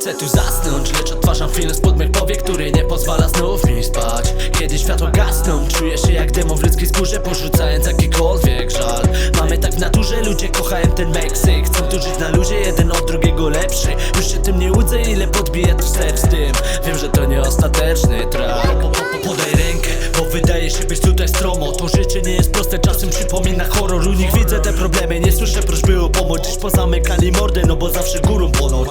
Chcę tu zasnąć, lecz odtwarzam film spod mych powiek, który nie pozwala znów mi spać. Kiedy światła gasną, czuję się jak demon w ludzkiej skórze Porzucając jakikolwiek żal. Mamy tak w naturze, ludzie kochają ten Meksyk. Chcą tu żyć na luzie, jeden od drugiego lepszy. Już się tym nie łudzę, ile podbija tu serc z tym. Wiem, że to nie ostateczny track Podaj rękę, bo wydaje się być tutaj stromo. To życie proste, czasem przypomina horror. U nich widzę te problemy, nie słyszę prośby o pomoc. Dziś pozamykali mordy, no bo zawsze górą ponoć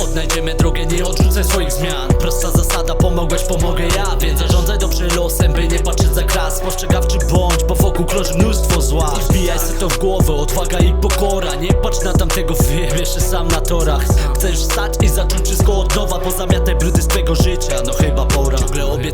Odnajdziemy drogę, nie odrzucę swoich zmian. Prosta zasada, pomogłeś, pomogę ja. Więc zarządzaj dobrze losem, by nie patrzeć za kras Postrzegawczy bądź, bo wokół krąży mnóstwo zła. I wbijaj sobie to w głowę, odwaga i pokora. Nie patrz na tamtego, wiem, jeszcze sam na torach. Chcesz wstać i zacząć wszystko od nowa Pozamiataj brudy z twego życia, no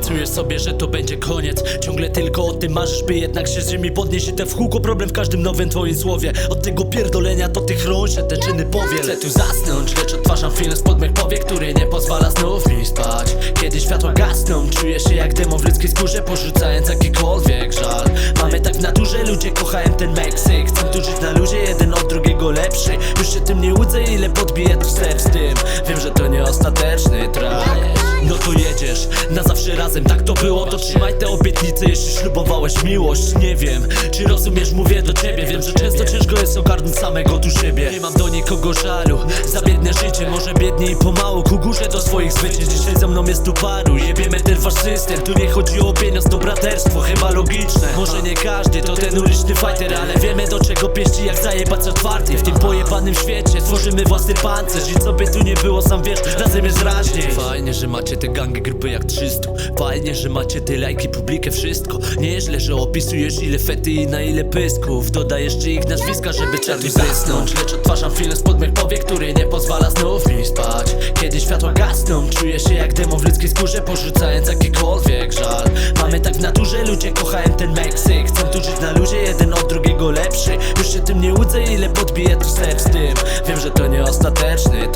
obiecujesz sobie, że to będzie koniec. Ciągle tylko o tym marzysz, by jednak się z ziemi podnieść. I te w kółko problem w każdym nowym twoim słowie. Od tego pierdolenia do tych rąk się te czyny powiel Chcę tu zasnąć, lecz odtwarzam film spod mych powiek Który nie pozwala znów mi spać. Kiedy światła gasną, czuję się jak demon w ludzkiej skórze Porzucając jakikolwiek żal. Mamy tak w naturze, ludzie kochają ten Meksyk. Chcą tu żyć na luzie, jeden od drugiego lepszy. Już się tym nie łudzę, ile podbija tu serc z tym. Wiem, że to nie ostateczny track no to jedziesz, na zawsze razem tak to było. To trzymaj te obietnice, jeśli ślubowałeś miłość. Nie wiem, czy rozumiesz, mówię do ciebie. Wiem, że często ciężko jest ogarnąć samego tu siebie. Nie mam do nikogo żalu, za biedne życie Może biednie i pomału, ku górze do swoich zwycięstw. Dzisiaj ze mną jest tu paru, jebiemy ten wasz system. Tu nie chodzi o pieniądz, to braterstwo, chyba logiczne. Może nie każdy to ten uliczny fighter Ale wiemy do czego pieści, jak zajebać otwarty. W tym pojebanym świecie tworzymy własny pancerz. I co by tu nie było, sam wiesz, razem jest raźniej. Fajnie, że macie te gangi grupy jak 300 Fajnie, że macie te lajki, publikę, wszystko. Nieźle, że opisujesz ile fety i na ile pysków. Dodajesz czy ich nazwiska, żeby czarny zasnąć. Lecz odtwarzam film spod mych powiek, który nie pozwala znów mi spać. Kiedy światła gasną, czuję się jak demon w ludzkiej skórze Porzucając jakikolwiek żal. Mamy tak w naturze, ludzie kochają ten Meksyk. Chcą tu żyć na luzie, jeden od drugiego lepszy. Już się tym nie łudzę, ile podbija tu serc z tym. Wiem, że to nie ostateczny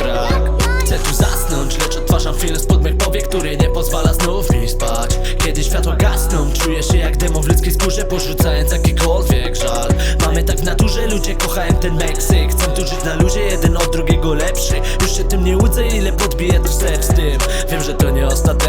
gasną, czuję się jak demon w ludzkiej skórze Porzucając jakikolwiek żal. Mamy tak w naturze, ludzie kochają ten Meksyk. Chcą tu żyć na luzie, jeden od drugiego lepszy. Już się tym nie łudzę, ile podbija tu serc tym. Wiem, że to nie track